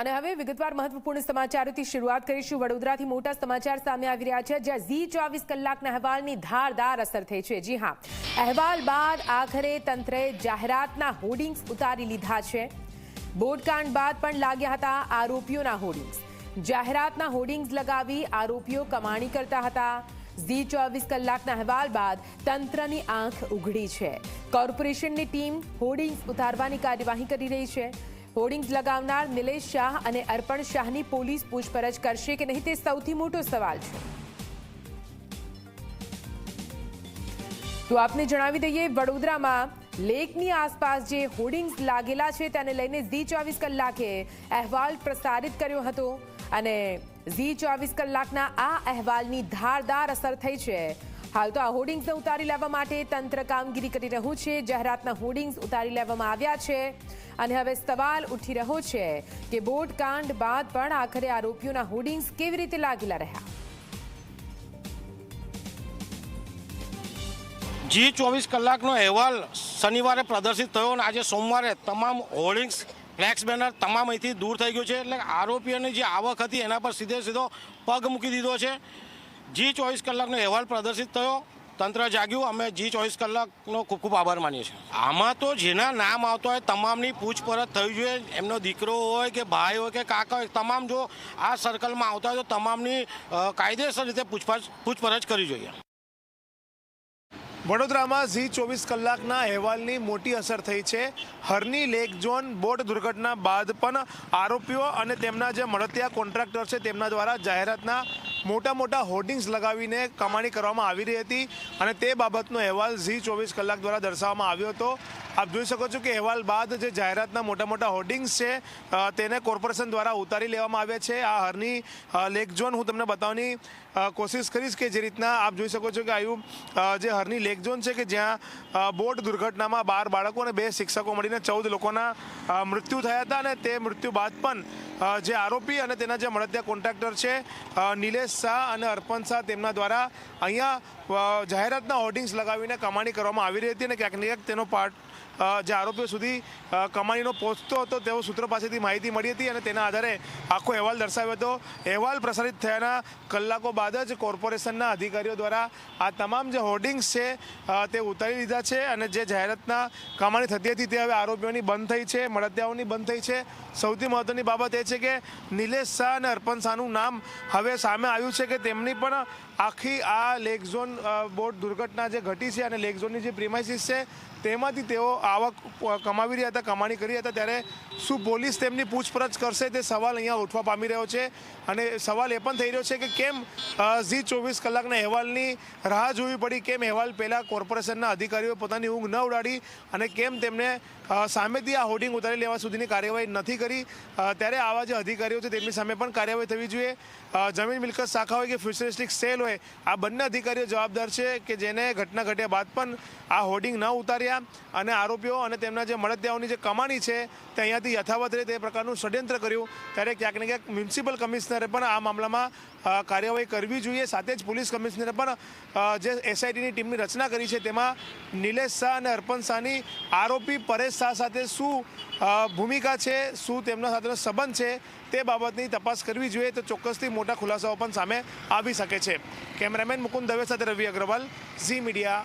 અને હવે વિગતવાર મહત્વપૂર્ણ સમાચારોથી શરૂઆત કરીશું. વડોદરાથી મોટા સમાચાર સામે આવી રહ્યા છે. જ્યાં ઝી ચોવીસ કલાકના અહેવાલની ધારદાર અસર થઈ છે. જી હા, અહેવાલ બાદ આખરે તંત્રએ જાહેરાતના હોર્ડિંગ્સ ઉતારી લીધા છે. બોટકાંડ બાદ પણ લાગ્યા હતા આરોપીઓના હોર્ડિંગ્સ. જાહેરાતના હોર્ડિંગ્સ લગાવી આરોપીઓ કમાણી કરતા હતા. ઝી ચોવીસ કલાકના અહેવાલ બાદ તંત્રની આંખ ઉઘડી છે. કોર્પોરેશનની ટીમ હોર્ડિંગ્સ ઉતારવાની કાર્યવાહી કરી રહી છે. હોર્ડિંગ્સ લગાવનાર નિલેશ શાહ અને અર્પણ શાહની પોલીસ પૂછપરછ કરશે કે નહીં તે સૌથી મોટો સવાલ છે. તો આપને જણાવી દઈએ, વડોદરામાં લેકની આસપાસ જે હોર્ડિંગ્સ લાગેલા છે તેને લઈને ઝી ચોવીસ કલાકે અહેવાલ પ્રસારિત કર્યો હતો અને ઝી ચોવીસ કલાકના આ અહેવાલની ધારદાર અસર થઈ છે. હાલ તો આ હોર્ડિંગ્સને ઉતારી લેવા માટે તંત્ર કામગીરી કરી રહ્યું છે. જાહેરાતના હોર્ડિંગ્સ ઉતારી લેવામાં આવ્યા છે. અને હવે સવાલ ઉઠી રહ્યો છે કે બોટ કાંડ બાદ પણ આખરે આરોપીઓના હોર્ડિંગ્સ કેવી રીતે લાગેલા રહ્યા? જી, ચોવીસ કલાકનો અહેવાલ શનિવારે પ્રદર્શિત થયો અને આજે સોમવારે તમામ હોર્ડિંગ્સ, ફ્લેક્સ બેનર તમામ અહીંથી દૂર થઈ ગયું છે. એટલે આરોપીઓની જે આવક હતી એના પર સીધે સીધો પગ મૂકી દીધો છે. જી ચોવીસ કલાકનો અહેવાલ પ્રદર્શિત થયો. તંત્ર જાગ્યું. અમે જી ચોવીસ કલાકનો ખૂબ ખૂબ આભાર માનીએ છીએ. આમાં તો જેના નામ આવતા હોય તમામની પૂછપરછ થવી જોઈએ. એમનો દીકરો હોય કે ભાઈ હોય કે કાકા હોય તમામ જો આ સર્કલમાં આવતા હોય તો તમામની કાયદેસર રીતે પૂછપરછ પૂછપરછ કરવી જોઈએ. વડોદરામાં ઝી ચોવીસ કલાકના અહેવાલની મોટી અસર થઈ છે. હરની લેક ઝોન બોટ દુર્ઘટના બાદ પણ આરોપીઓ અને તેમના જે મળતિયા કોન્ટ્રાક્ટર છે તેમના દ્વારા જાહેરાતના મોટા મોટા હોર્ડિંગ્સ લગાવીને કમાણી કરવામાં આવી રહી હતી અને તે બાબતનો અહેવાલ ઝી ચોવીસ કલાક દ્વારા દર્શાવવામાં આવ્યો હતો. આપ જોઈ શકો છો કે અહેવાલ બાદ જે જાહેરાતના મોટા મોટા હોર્ડિંગ્સ છે તેને કોર્પોરેશન દ્વારા ઉતારી લેવામાં આવ્યા છે. આ હરની લેક ઝોન હું તમને બતાવવાની કોશિશ કરીશ કે જે રીતના આપ જોઈ શકો છો કે આયુ જે હરની લેક ઝોન છે કે જ્યાં બોટ દુર્ઘટનામાં બાર બાળકો અને બે શિક્ષકો મળીને ચૌદ લોકોના મૃત્યુ થયા હતા અને તે મૃત્યુ બાદ પણ જે આરોપી અને તેના જે મળતિયા કોન્ટ્રાક્ટર છે નિલેશ શાહ અને અર્પણ શાહ તેમના દ્વારા અહીંયા જાહેરાતના હોર્ડિંગ્સ લગાવીને કમાણી કરવામાં આવી રહી હતી અને ક્યાંક ને ક્યાંક તેનો પાર્ટ જે આરોપીઓ સુધી કમાણીનો પહોંચતો હતો, તેઓ સૂત્રો પાસેથી માહિતી મળી હતી અને તેના આધારે આખો અહેવાલ દર્શાવ્યો હતો. અહેવાલ પ્રસારિત થયાના કલાકો બાદ જ કોર્પોરેશનના અધિકારીઓ દ્વારા આ તમામ જે હોર્ડિંગ્સ છે તે ઉતારી લીધા છે અને જે જાહેરાતના કમાણી થતી હતી તે હવે આરોપીઓની બંધ થઈ છે, મળતિયાઓની બંધ થઈ છે. સૌથી મહત્વની બાબત એ છે કે નિલેશ શાહ અને અર્પણ શાહનું નામ હવે સામે આવ્યું છે કે તેમની પણ આખી આ લેક ઝોન બોટ દુર્ઘટના જે ઘટી છે અને લેક ઝોનની જે પ્રિમાઇસીસ છે તેમાંથી તેઓ આવક કમાવી રહ્યા હતા, કમાણી કરી રહ્યા હતા. ત્યારે શું પોલીસ તેમની પૂછપરછ કરશે? તે સવાલ અહીંયા ઉઠવા પામી રહ્યો છે. અને સવાલ એ પણ થઈ રહ્યો છે કે કેમ ઝી ચોવીસ કલાકના અહેવાલની રાહ જોવી પડી? કેમ અહેવાલ પહેલાં કોર્પોરેશનના અધિકારીઓ પોતાની ઊંઘ ન ઉડાડી? અને કેમ તેમને સામેથી આ હોર્ડિંગ ઉતારી લેવા સુધીની કાર્યવાહી નથી કરી? ત્યારે આવા જે અધિકારીઓ છે તેમની સામે પણ કાર્યવાહી થવી જોઈએ. જમીન મિલકત શાખા હોય કે ફ્યુચરિસ્ટિક સેલ હોય, આ બંને અધિકારીઓ જવાબદાર છે કે જેને ઘટના ઘટ્યા બાદ પણ આ હોર્ડિંગ ન ઉતાર્યા અને આરોપીઓ અને તેમના જે મળતિયાઓની જે કમાણી છે તે અહીંયાથી યથાવત રહે તે પ્રકારનું ષડયંત્ર કર્યું. ત્યારે ક્યાંક ને ક્યાંક મ્યુનિસિપલ કમિશનરે પણ આ મામલામાં કાર્યવાહી કરવી જોઈએ. સાથે જ પોલીસ કમિશનરે પણ જે એસઆઈટીની ટીમની રચના કરી છે તેમાં નિલેશ શાહ અને અર્પણ શાહની આરોપી પરેશ શાહ સાથે શું ભૂમિકા છે, શું તેમના સાથેનો સંબંધ છે તે બાબતની તપાસ કરવી જોઈએ તો ચોક્કસથી મોટા ખુલાસાઓ પણ સામે આવી શકે છે. કેમેરામેન મુકુંદ દવે સાથે રવિ અગ્રવાલ, ઝી મીડિયા